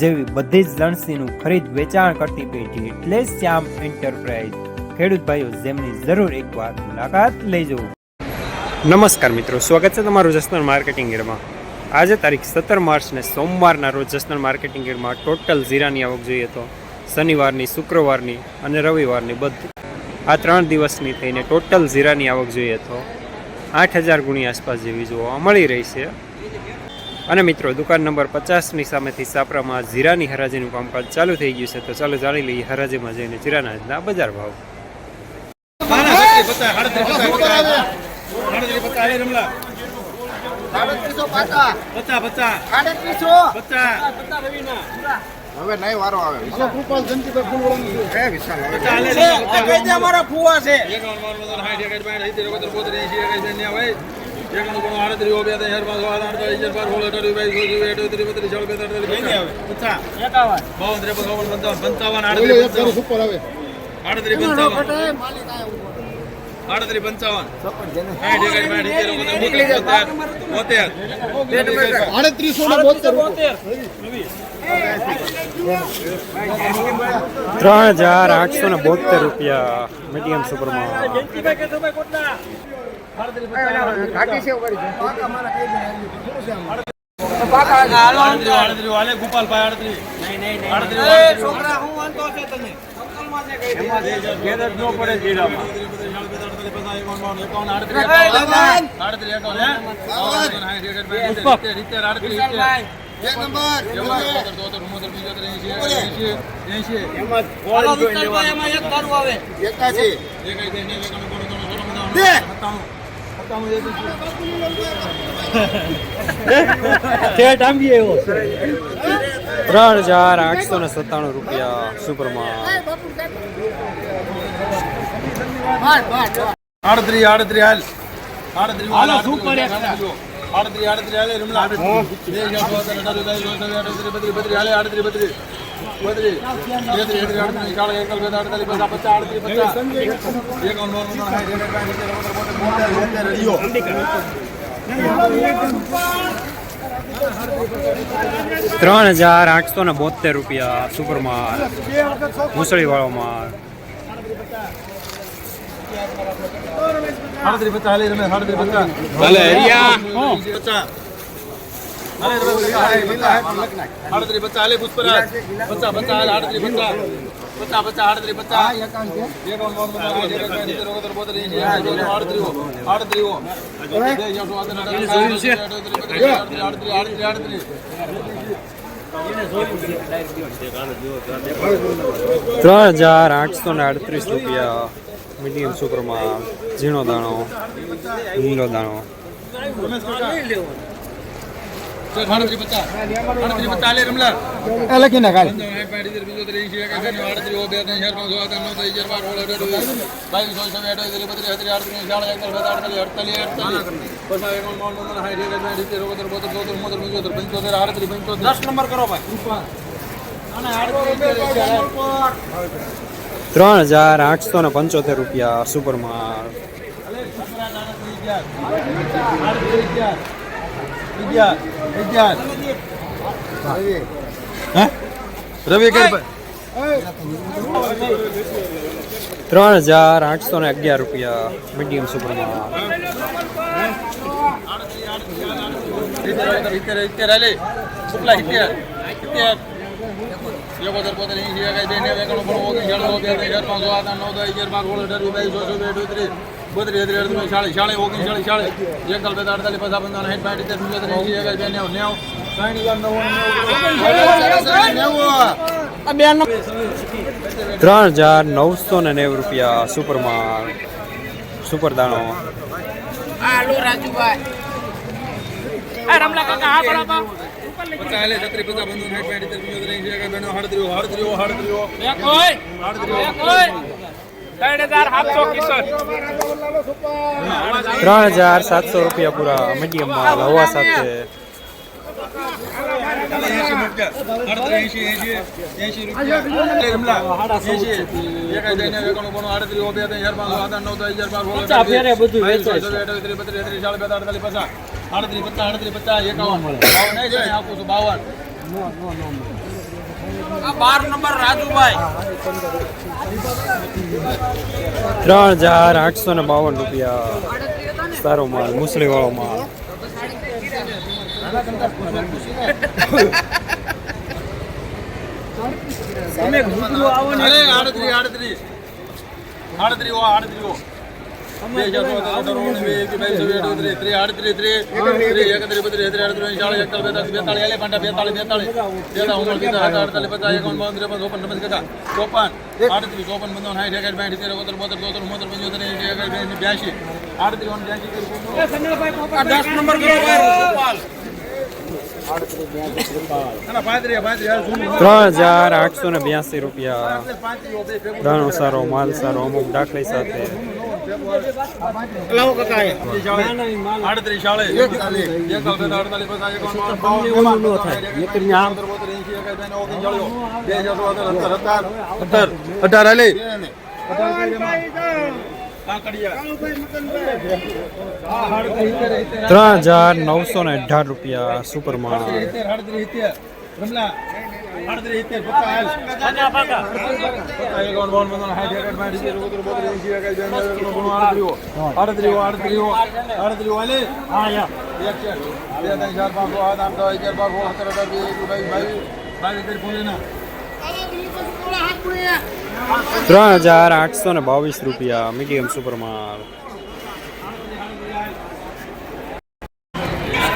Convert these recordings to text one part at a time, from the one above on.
જેવી બધી જ લણસીનું ખરીદ વેચાણ કરતી પેઢી એટલે શ્યામ એન્ટરપ્રાઇઝ ખેડૂત ભાઈઓ, જેમની જરૂર એકવાર મુલાકાત લેજો. નમસ્કાર મિત્રો, સ્વાગત છે તમારું જસનલ માર્કેટિંગ ગેરમાં. આજે તારીખ સત્તર માર્ચને સોમવારના રોજ જસનલ માર્કેટિંગ ગેરમાં ટોટલ જીરાની આવક જોઈએ તો શનિવારની, શુક્રવારની અને રવિવારની બધી. આ ત્રણ દિવસની થઈને ટોટલ જીરાની આવક જોઈએ તો આઠ હજાર ગુણી આસપાસ જેવી જોવા મળી રહી છે. અને મિત્રો દુકાન નંબર પચાસની સામેથી સાપરામાં જીરાની હરાજીનું કામકાજ ચાલુ થઈ ગયું છે તો ચાલો જાણી લઈએ હરાજીમાં જઈને જીરાના આજના બજાર ભાવ. હવે નહીં વારો આવે. વિશાલ હવે ફુવા છે. આડત્રીસ પંચાવન આડત્રીસો ને બોતેર ત્રણ હજાર આઠસો ને બોતેર રૂપિયા મીડિયમ સુપરમાં ઘાટી છે ગોપાલભાઈ આડત્રીસ છોકરા હું વાંધો છે નંબર ત્રણ હજાર આઠસો ને સત્તાણું રૂપિયા સુપરમાં આડત્રી આડત્રી હાલ. આડત્રી હાલ સુપર આડત્રી આડત્રી હાલે રમલા. આડત્રી બત્રી બત્રી હાલે આડત્રી બત્રી ત્રણ હજાર આઠસો ને બોતેર રૂપિયા સુપરમાં મુસળી વાળો માલ આડત્રી પચાસ. આડત્રી પચાસ. હરિયા પચાસ આડત્રી બચ્ચા આડત્રી બચ્ચા આડત્રીઓ આડત્રીઓ આડત્રી આડત્રી આડત્રી ત્રણ હજાર આઠસો ને આડત્રીસ રૂપિયા મીડિયમ સુપરમાં ઝીણો દાણો લીલો દાણો આડત્રી પચાસ આડત્રી પચાસ હાલે રમલા લખી નાખ કરો ત્રણ હજાર આઠસો ને પંચોતેર રૂપિયા ત્રણ હજાર આઠસો ને અગિયાર રૂપિયા મીડિયમ સુપરમાં એકોતેર બોતેર એંસી એકાઈ બે નેવું એકાણું નવ દસ અગિયાર બાર સોળ અઢાર બે બત્રીસ ત્રીસ અડત્રીસ ચાલીસ ચાલીસ ઓગણીસ ચાલીસ ચાલીસ એકતાલ બે અડતાલીસ પચાસ પંચાવન સાઠ પાંઠ ઇત્તેર પંચોતેર એંસી એકાઈ બે નેવું નેવું ત્રણ હજાર નવસો ને નેવું રૂપિયા સુપરમાં સુપર દાણો રાજુભાઈ ત્રણ હજાર સાતસો રૂપિયા પૂરા મીડિયમ માલ હવા સાથે એંશી બાર ત્રણ હજાર આઠસો ને બાવન રૂપિયા સારો માલ મુસળી વાળો માલ અરે આડત્રીસ આડત્રી. આડત્રીસ દસ નંબર ત્રણ હજાર આઠસો ને બ્યાસી રૂપિયા. બે સારો માલ સારો અમુક દાખલી સાથે. અઢાર હાલે ત્રણ હજાર નવસો ને અઢાર રૂપિયા સુપર માલ ત્રણ હજાર આઠસો ને બાવીસ રૂપિયા મીડિયમ સુપર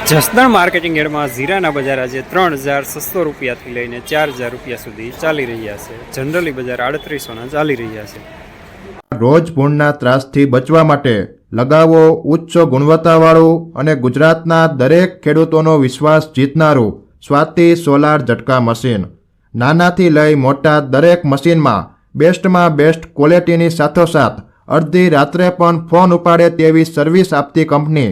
જસદણ માર્કેટિંગ એડમાં જીરાના બજાર આજે ત્રણ હજાર છસો રૂપિયાથી લઈને ચાર હજાર રૂપિયા સુધી ચાલી રહ્યા છે. જનરલી બજાર આડત્રીસોના ચાલી રહ્યા છે. રોજ ભૂણના ત્રાસથી બચવા માટે લગાવો ઉચ્ચ ગુણવત્તાવાળું અને ગુજરાતના દરેક ખેડૂતોનો વિશ્વાસ જીતનારું સ્વાતિ સોલાર ઝટકા મશીન. નાનાથી લઈ મોટા દરેક મશીનમાં બેસ્ટમાં બેસ્ટ ક્વોલિટીની સાથોસાથ અડધી રાત્રે પણ ફોન ઉપાડે તેવી સર્વિસ આપતી કંપની